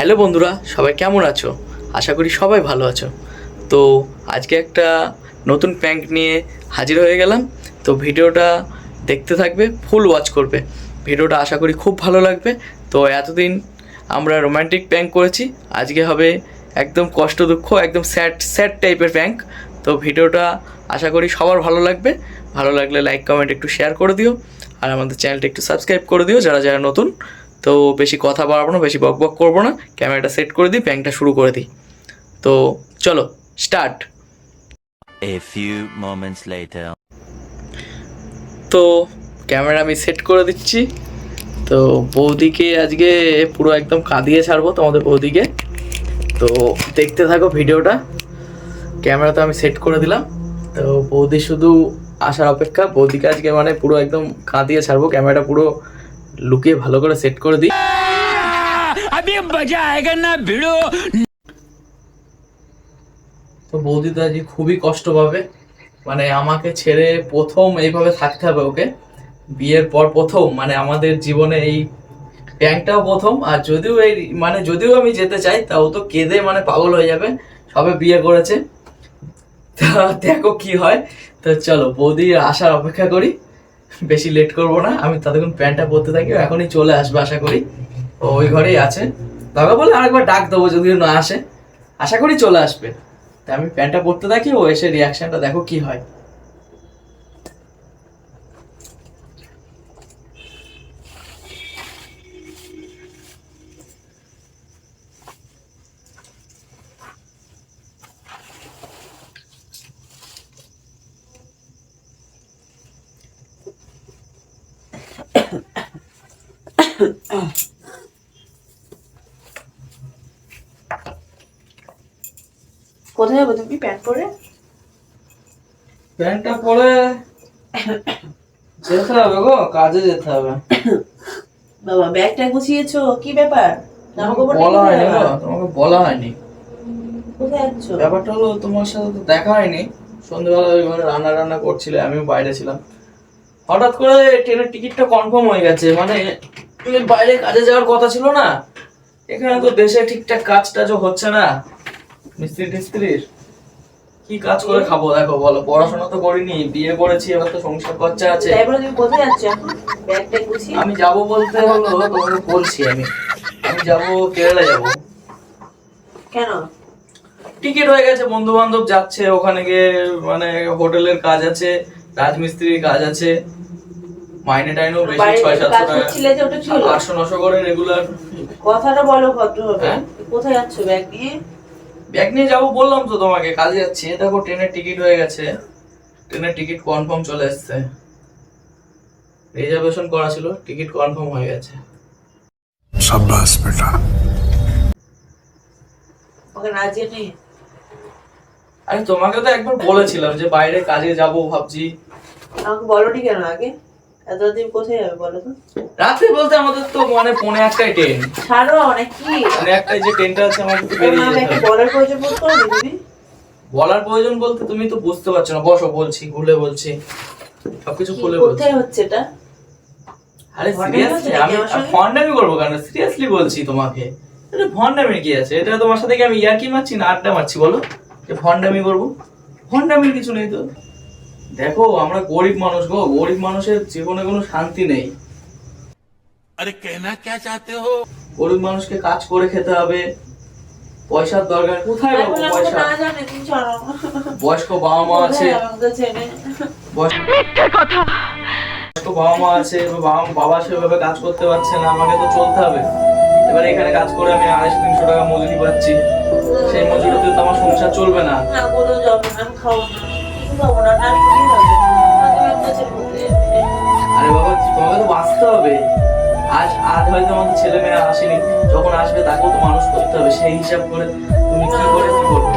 Hello বন্ধুরা, সবাই কেমন আছো? আশা করি সবাই ভালো আছো। তো আজকে একটা নতুন প্র্যাঙ্ক নিয়ে হাজির হয়ে গেলাম। তো ভিডিওটা দেখতে থাকবে ফুল ওয়াচ করবে। ভিডিওটা আশা করি খুব ভালো লাগবে। তো এতদিন আমরা রোম্যান্টিক প্র্যাঙ্ক করেছি। আজকে হবে একদম কষ্ট দুঃখ, একদম স্যাড স্যাড টাইপের প্র্যাঙ্ক তো ভিডিওটা আশা করি সবার ভালো লাগবে। ভালো লাগলে লাইক কমেন্ট একটু শেয়ার করে দিও। আর আমাদের চ্যানেলটা একটু সাবস্ক্রাইব করে দিও, যারা যারা নতুন। তো বেশি কথা বাড়াবো না বেশি বক বক করব না। ক্যামেরাটা সেট করে দিই প্যাংটা শুরু করে দিই। তো চলো start. A few moments later. তো ক্যামেরা আমি সেট করে দিচ্ছি। তো বৌদিকে আজকে পুরো একদম কাঁদিয়ে ছাড়বো তোমাদের বৌদিকে। তো দেখতে থাকো ভিডিওটা। ক্যামেরা তো আমি সেট করে দিলাম। তো বৌদি শুধু আসার অপেক্ষা। বৌদিকে আজকে মানে পুরো একদম কাঁদিয়ে ছাড়বো। ক্যামেরাটা পুরো লুকিয়ে ভালো করে সেট করে দিই। তো বৌদি তো আজকে খুবই কষ্ট পাবে। মানে আমাকে ছেড়ে প্রথম এইভাবে থাকতে হবে ওকে। বিয়ের পর প্রথম মানে আমাদের জীবনে এই ব্যাংকটাও প্রথম। আর যদিও এই মানে যদিও আমি যেতে চাই তাও তো কেঁদে মানে পাগল হয়ে যাবে। সবে বিয়ে করেছে। তা দেখো কি হয়। তো চলো বৌদির আসার অপেক্ষা করি। বেশি লেট করব না, আমি ততক্ষণ প্যান্টটা পরতে থাকি এখনই চলে আসবে আশা করি। ও ওই ঘরেই আছে। বাবা বলে আরেকবার ডাক দেবো যদিও না আসে। আশা করি চলে আসবে। তা আমি প্যান্টটা পরতে থাকি, ও এসে রিয়াকশনটা দেখো কি হয়। কোথায় যাব? তুমি প্যান্ট পরে? প্যান্টটা পরে যেতে হবে গো কাজে যেতে হবে। বাবা ব্যাগটা গুছিয়েছো? কি ব্যাপার? বলা হয়নি গো তোমাকে বলা হয়নি। ব্যাপারটা হলো তোমার সাথে তো দেখা হয়নি। সন্ধ্যেবেলা ওই ঘরে রান্না রান্না করছিলে আমিও বাইরে ছিলাম। হঠাৎ করে ট্রেনের টিকিটটা কনফার্ম হয়ে গেছে মানে তুমি বাইরে কাজে যাওয়ার কথা ছিল না? এখানে তো দেশে ঠিকঠাক কাজ টাজও হচ্ছে না। মিস্ত্রি টিস্ত্রির? কি কাজ করে খাব দেখো বলো? পড়াশোনা তো করিনি বিয়ে করেছি এবার তো সংসার খরচা আছে। তাই বলে তুমি কোথায় যাচ্ছ এখন? ব্যাগটা গুছিয়ে? আমি যাব বলতে হলো তোমাকে বলছি আমি। আমি যাব কেরালা যাব। কেন? টিকিট হয়ে গেছে বন্ধু বান্ধব যাচ্ছে ওখানে গিয়ে মানে হোটেলের কাজ আছে রাজমিস্ত্রির কাজ আছে। মাইনে টাইনেও বেশি ছয় সাতশো টাকা। ছিলে যে ওটা ছিল। আটশো নশো করে রেগুলার কথাটা বলো হবে হ্যাঁ? কোথায় যাচ্ছো ব্যাগ নিয়ে? ব্যাগ নিয়ে যাব বললাম তো তোমাকে কাজে যাচ্ছি। দেখো ট্রেনের টিকিট হয়ে গেছে। ট্রেনের টিকিট কনফার্ম চলে এসছে। রিজার্ভেশন করা ছিল টিকিট কনফার্ম হয়ে গেছে। সাব্বাস বেটা। ওকে রাজি নেই আরে তোমাকে তো একবার বলেছিলাম যে বাইরে কাজে যাব ভাবছি। আমাকে বলো কেন আগে? এতদিন কোথায় যাবে বলো তো? রাত্রে বলতে আমাদের তো মানে পৌনে একটাই ট্রেন ছাড়ো অনেক কি? পৌনে একটাই যে ট্রেনটা আছে আমাকে তো বেরিয়ে যেতে হবে। বলার প্রয়োজন বোধ করো তুমি? বলার প্রয়োজন বলতে তুমি তো বুঝতে পারছ না। বসো বলছি খুলে বলছি। সবকিছু খুলে বলছি। কোথায় হচ্ছে এটা? আরে সিরিয়াসলি আমি ফন্ডামি করব কেন? সিরিয়াসলি বলছি তোমাকে। এটা ভন্ডামি কি আছে? এটা তোমার সাথে কি আমি ইয়ার্কি মারছি না আড্ডা মারছি বলো? যে ভন্ডামি করব। ভন্ডামির কিছু নেই তো। দেখো আমরা গরিব মানুষ গো গরিব মানুষের জীবনে কোনো শান্তি নেই। আরে কেনা কে চাতে হো? গরিব মানুষকে কাজ করে খেতে হবে। পয়সার দরকার। কোথায় পাবো পয়সা? বয়স্ক বাবা মা আছে। কথা। বয়স্ক বাবা মা আছে বাবা বাবা সেভাবে কাজ করতে পারছে না আমাকে তো চলতে হবে। এবার এখানে কাজ করে আমি আড়াইশো তিনশো টাকা মজুরি পাচ্ছি। সেই মজুরিতে তো আমার সংসার চলবে না। না কোনো জব না খাওয়া আরে বাবা তোমাকে তো বাঁচতে হবে। আজ আজ হয়তো আমাদের ছেলে মেয়ে আসেনি। যখন আসবে তাকেও তো মানুষ করতে হবে। সেই হিসাব করে তুমি কি করে কি করবে?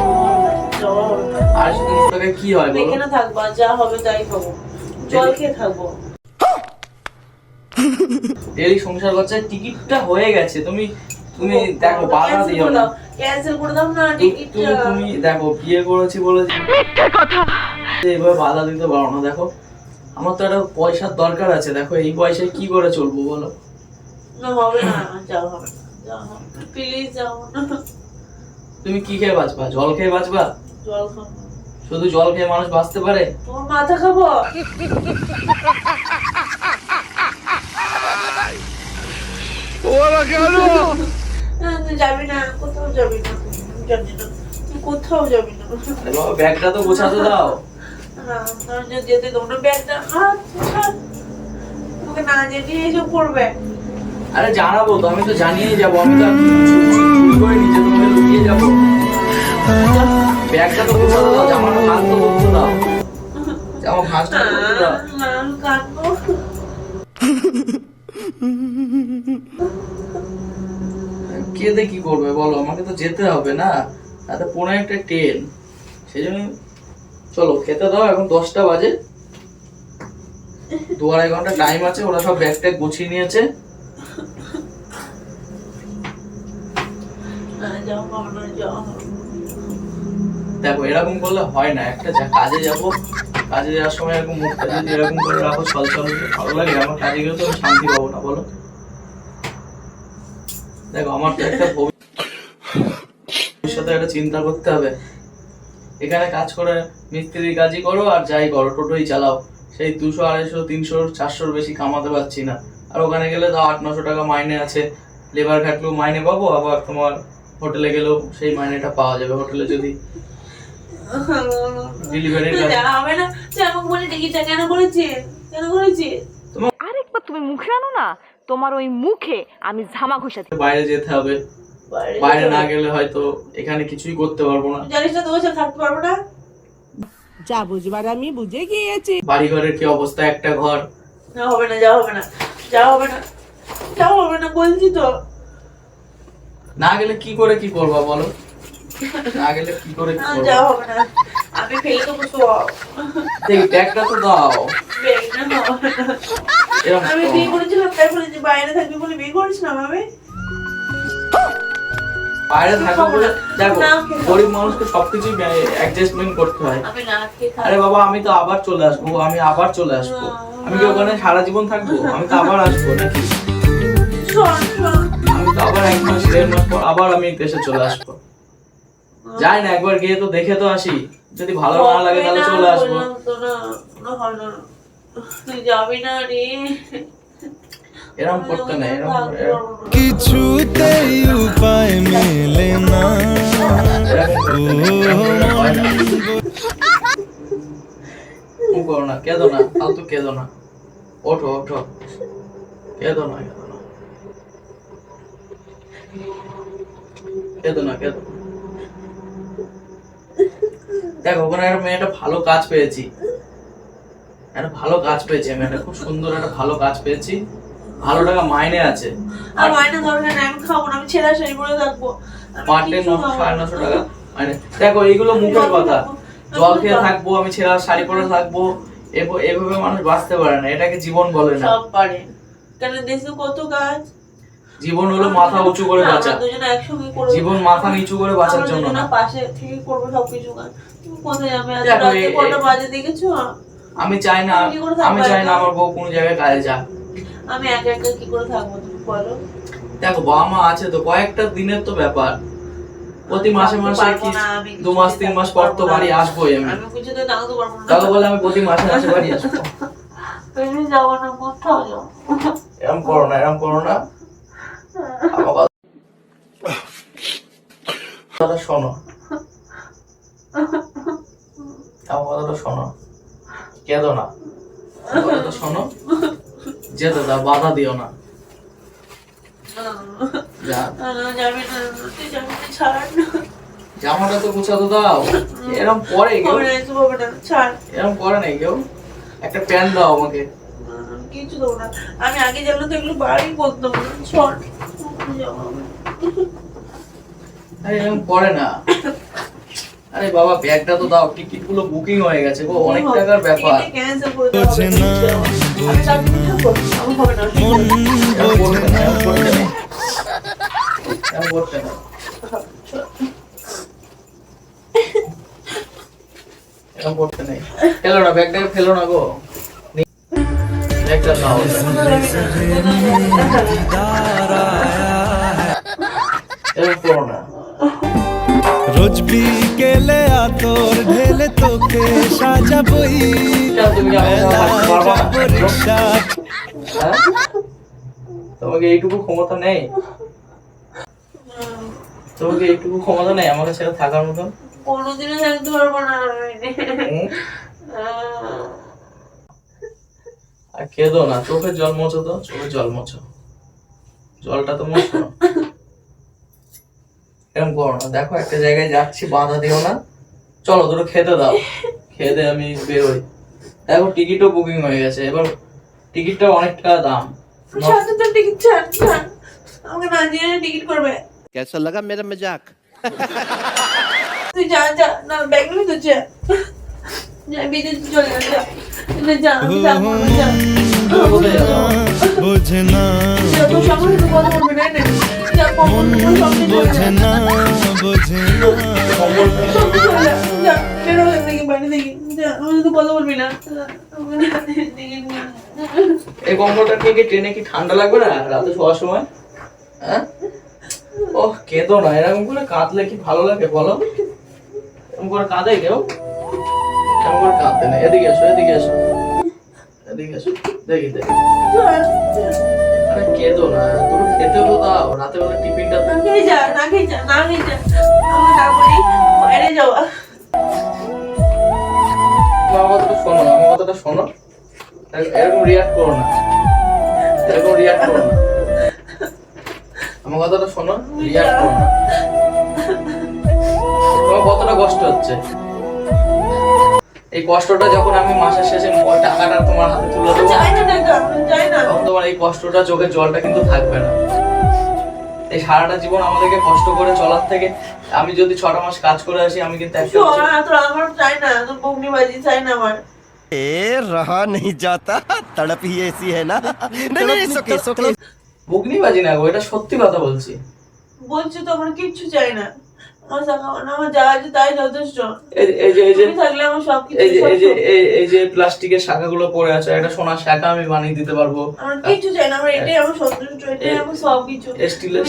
যাওয়া হবে না। আড়াইশো তিনশো টাকায় কি হয় বলো? এখানে থাকব যা হবে তাই খাব জল খেয়ে থাকব। ডেলি সংসার করছে টিকিটটা হয়ে গেছে। তুমি তুমি দেখো বাধা দিও না। ক্যান্সেল করে দাও না টিকিটটা। তুমি দেখো বিয়ে করেছি বলে যে এভাবে বাধা দিতে পারো না দেখো। আমার তো একটা পয়সার দরকার আছে দেখো এই পয়সায় কি করে চলবো বলো? না হবে না যাওয়া হবে প্লিজ যাও তুমি কি খেয়ে বাঁচবা? জল খেয়ে বাঁচবা? জল খাব। শুধু জল খেয়ে মানুষ বাঁচতে পারে? তোমার মাথা খাব? না, তুই যাবি না কোথাও যাবি না যাবি না তুই কোথাও যাবি না। ব্যাগটা তো গোছাতে দাও। যেতে ব্যাগটা হাত না জানিয়ে এসব করবে আরে জানাব তো আমি তো জানিয়েই যাব আমি তো করে নিজে তোমাকে লুকিয়ে যাব। ব্যাগটা তো ভাঁজ তো জামা ভাঁজটা তো না, কেঁদে কি করবে বলো? আমাকে তো যেতে হবে না। তাতে পনেরো একটা ট্রেন। সেই জন্য চলো খেতে দাও এখন দশটা বাজে। দু আড়াই ঘণ্টা টাইম আছে ওরা সব ব্যাগ ট্যাগ গুছিয়ে নিয়েছে। দেখো এরকম করলে হয় না। একটা যা কাজে যাব কাজে যাওয়ার সময় এরকম মুখটা যদি এরকম করে রাখো ছল করে ভালো লাগে আমার কাজে গেলে তো শান্তি পাবো না বলো। দেখো আমার তো একটা ভবিষ্যতে একটা চিন্তা করতে হবে। এখানে কাজ করে মিস্ত্রির কাজই করো আর যাই করো টোটোই চালাও। সেই দুশো আড়াইশো তিনশো চারশোর বেশি কামাতে পারছি না। আর ওখানে গেলে তাও আট নশো টাকা মাইনে আছে। লেবার খাটলেও মাইনে পাবো আবার তোমার হোটেলে গেলেও সেই মাইনেটা পাওয়া যাবে হোটেলে যদি ডেলিভারির কাজ হবে না? আমাকে বলে ডেকেছে কেন করেছে? কেন করেছে? আরেকবার তুমি মুখে আনো না। তোমার ওই মুখে আমি ঝামা ঘষা দিই। বাইরে যেতে হবে। বাইরে না গেলে হয়তো এখানে কিছুই করতে পারব না। জানিস না তোর সাথে থাকতে পারব না। যা বুঝবার আমি বুঝে গিয়েছি। বাড়ি ঘরের কি অবস্থা একটা ঘর? না হবে না যা হবে না। যা হবে না। যা হবে না বলছি তো। না গেলে কি করে কি করবা বলো? না গেলে কি করে কি করবা? যা হবে না। আমি ফেলে দেবো সব। দেখি ব্যাগটা তো দাও। আমি বিয়ে করেছিলাম তাই বলে যে বাইরে থাকবি বলে বিয়ে করেছিলাম আমি। বাইরে থাকব বলে দেখো গরিব মানুষকে সবকিছুই অ্যাডজাস্টমেন্ট করতে হয়। আরে বাবা আমি তো আবার চলে আসব আমি আবার চলে আসব। আমি কি ওখানে সারা জীবন থাকব? আমি তো আবার আসব নাকি? আমি তো আবার এক মাস দেড় মাস পর আবার আমি দেশে চলে আসব। যাই না একবার গিয়ে তো দেখে তো আসি। যদি ভালো না লাগে তাহলে চলে আসব। তুই যাবি না রে। এরকম করতে না। কিছুতেই উপায় মেলে না। ও করো না কেঁদো না ফালতু কেঁদো না ওঠো ওঠো কেঁদো না কেঁদো না কেঁদো না কেঁদো। দেখো ওখানে একটা মেয়েটা ভালো কাজ পেয়েছি একটা ভালো কাজ পেয়েছি আমি একটা খুব সুন্দর একটা ভালো কাজ পেয়েছি ভালো টাকা মাইনে আছে। আর মাইনে দরকার নাই আমি খাব না আমি ছেঁড়া শাড়ি পরে থাকব পার ডে সাড়ে নশো টাকা মানে দেখো এইগুলো মুখের কথা। জল খেয়ে থাকব আমি ছেঁড়া শাড়ি পরে থাকব এভাবে মানুষ বাঁচতে পারে না এটাকে জীবন বলে না। সব পারে। কেন দেশে কত কাজ জীবন হলো মাথা উঁচু করে বাঁচা। দুজনে একসঙ্গে করব জীবন মাথা নিচু করে বাঁচার জন্য না। পাশে থেকে করব সবকিছু কাজ তুমি কোথায় যাবে? আজ রাতে কটা বাজে দেখেছ? আমি চাই না করে আমি চাই না আমার বউ কোনো জায়গায় কাজে যাক। আমি একা একা কি করে থাকব তুমি বলো? দেখো বাবা মা আছে তো কয়েকটা দিনের তো ব্যাপার। প্রতি মাসে মাসে কি দু মাস তিন মাস পর তো বাড়ি আসবোই আমি। আমি কিছুতে থাকতে পারব না। তাহলে বলে আমি প্রতি মাসে মাসে বাড়ি আসব। তুমি যাব না কোথাও যাও এরম করো না এরম করো না। আমার কথাটা শোনো। আমার কথাটা শোনো। কেঁদো না। কথাটা শোনো। যেতে দাও বাধা দিও না। যা। জামাটা তো গুছাতে দাও। এরম পরে এরম করে নাই কেউ। একটা প্যান দাও আমাকে। কিছু দেবো না। আমি আগে জানলে তো এগুলো বাড়ি করতাম না। আরে এরকম করে না। আরে বাবা ব্যাগটা তো দাও টিকিটগুলো বুকিং হয়ে গেছে গো অনেক টাকার ব্যাপার। ফেলো না। ব্যাগটাকে ফেলো না গো। ব্যাগটা এরকম করো না। রোজ বিকেলে আতর ঢেলে তোকে সাজাবই। হ্যাঁ? তোমাকে এইটুকু ক্ষমতা নেই? তোমাকে এইটুকু ক্ষমতা নেই আমাকে ছেড়ে থাকার মতন? কোনোদিনও থাকতে পারব না আর কেঁদো না চোখের জল মোছো তো চোখের জল মোছো। জলটা তো মোছো। ন্যাকাম করো না। দেখো একটা জায়গায় যাচ্ছি বাধা দিও না। চলো দুটো খেতে দাও। খেতে আমি বেরোই। দেখো টিকিটও বুকিং হয়ে গেছে। এবার টিকিটটা অনেক টাকা দাম কেসা লাগা মেরা মজাক তুই যা যা। না তো চলে যা। না ট্রেনে কি ঠান্ডা লাগবে না? রাতে শোয়ার সময়? হ্যাঁ? ও কেঁদো না এরকম করে কাঁদলে কি ভালো লাগে বলো? এরকম করে কাঁদে কেউ? এরকম করে কাঁদতে না এদিকে এসো এদিকে এসো এদিকে এসো দেখি দেখি আরে কেঁদো না তোর খেতে তো দাও রাতে বেলা টিফিনটা না খেয়ে যা, না খেয়ে যা, না খেয়ে যা। আমাকে না বলি, বাইরে যাওয়া। আমার কথাটা শোনো আমার কথাটা শোনো। এরকম- রিয়াক্ট করো না। এরকম রিয়াক্ট করো না। আমার কথাটা শোনো রিয়াক্ট করো না। তোমার কতটা কষ্ট হচ্ছে? এই কষ্টটা যখন আমি মাসের শেষে টাকাটা তোমার হাতে তুলে দেবো। তোমার এই কষ্টটা চোখের জলটা কিন্তু থাকবে না এই সারাটা জীবন আমাদেরকে কষ্ট করে চলার থেকে আমি যদি ছটা মাস কাজ করে আসি আমি কিন্তু একটা শোন, আর তোর আমার চাই না, তোর বকনিবাজি চাই না আমার। ए रहा नहीं जाता तड़प ही ऐसी है ना नहीं नहीं सोके सोके বুগনি না গো এটা সত্যি কথা বলছি বলছি তো আমার কিচ্ছু চাই না এই যে প্লাস্টিকের শাখাগুলো পড়ে আছে একটা সোনার শাখা আমি বানিয়ে দিতে পারব। কিছু চাই না আমার এটাই আমার সন্তুষ্ট এটাই আমার স্টিলের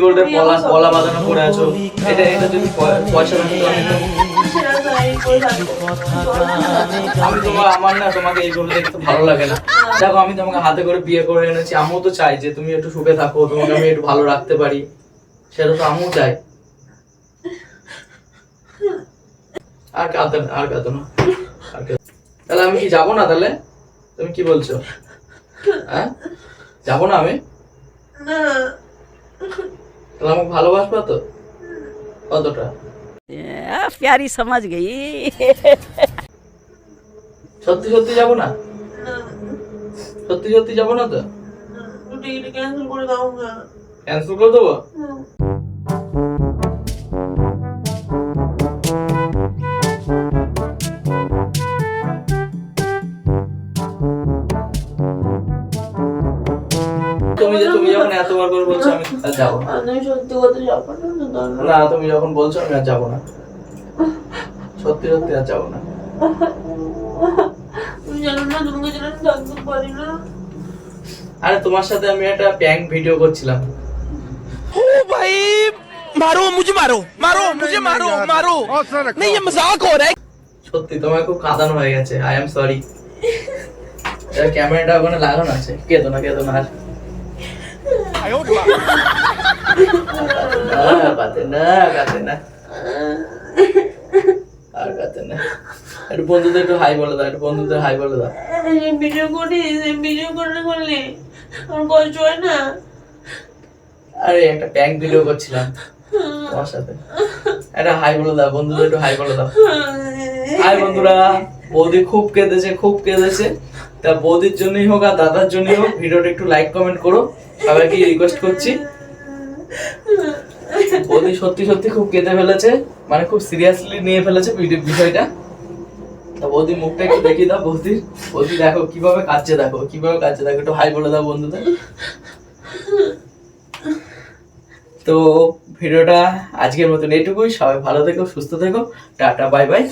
গোল্ডের পলা পলা বাঁধানো পড়ে আছো। এটা এটা যদি পয়- পয়সা আমি আমি করে থাকতে আমি তোমার আমার না তোমাকে এইগুলো দেখতে ভালো লাগে না। দেখো আমি তোমাকে হাতে করে বিয়ে করে এনেছি। আমিও তো চাই যে তুমি একটু সুখে থাকো তোমাকে আমি একটু ভালো রাখতে পারি। সেটা তো আমিও চাই। আর কাঁদো না আর কাঁদো না আর তাহলে আমি কি যাব না তাহলে? তুমি কি বলছো? হ্যাঁ? যাব না আমি? তাহলে আমাকে ভালোবাসবা তো? কতটা? प्यारी समझ गई সত্যি সত্যি যাবো না না সত্যি সত্যি যাবো না তো টিকিট ক্যান্সেল করে দাও না ক্যান্সেল করে দেবো হুম। তুমি যে তুমি যখন এতবার করে বলছো আমি আর যাবো না আর তুমি সত্যি কথা যাবো না তো দরকার না তুমি যখন বলছো আমি আর যাবো না সত্যি সত্যি আর যাবো না তুমি জানো না তোমাকে যেন আমি থাকতে পারি না আরে তোমার সাথে আমি একটা প্যাঙ্ক ভিডিও করছিলাম भाई मारो मुझे मारो मारो मुझे मारो मारो नहीं ये मजाक हो रहा है সত্যি তোমার খুব কাঁদানো হয়ে গেছে আই এম সরি ক্যামেরাটা ওখানে লাগানো আছে কেঁদো না কেঁদো না আর না, কাঁদে না কাঁদে না আর কাঁদে না। একটু বন্ধুদের একটু হাই বলে দাও একটু বন্ধুদের হাই বলে দাও। ভিডিও করি ভিডিও করে করলে আমার কষ্ট হয় না। আরে একটা প্যাঙ্ক ভিডিও করছিলাম তোমার সাথে। একটা হাই বলে দাও বন্ধুদের একটু হাই বলে দাও। হাই বন্ধুরা বৌদি খুব কেঁদেছে খুব কেঁদেছে। তা বৌদির জন্যই হোক আর দাদার জন্যই হোক ভিডিওটা একটু লাইক কমেন্ট করো। সবাইকে রিকোয়েস্ট করছি। বৌদি সত্যি সত্যি খুব কেঁদে ফেলেছে মানে খুব সিরিয়াসলি নিয়ে ফেলেছে বিষয়টা। তা বৌদি মুখটা একটু দেখিয়ে দাও বৌদির বৌদি, দেখো, কীভাবে কাঁদছে, দেখো, কীভাবে কাঁদছে, দেখো, একটু হাই বলে দাও বন্ধুদের। তো ভিডিওটা আজকের মতন এটুকুই। সবাই ভালো থেকো, সুস্থ থেকো। Tata, bye bye.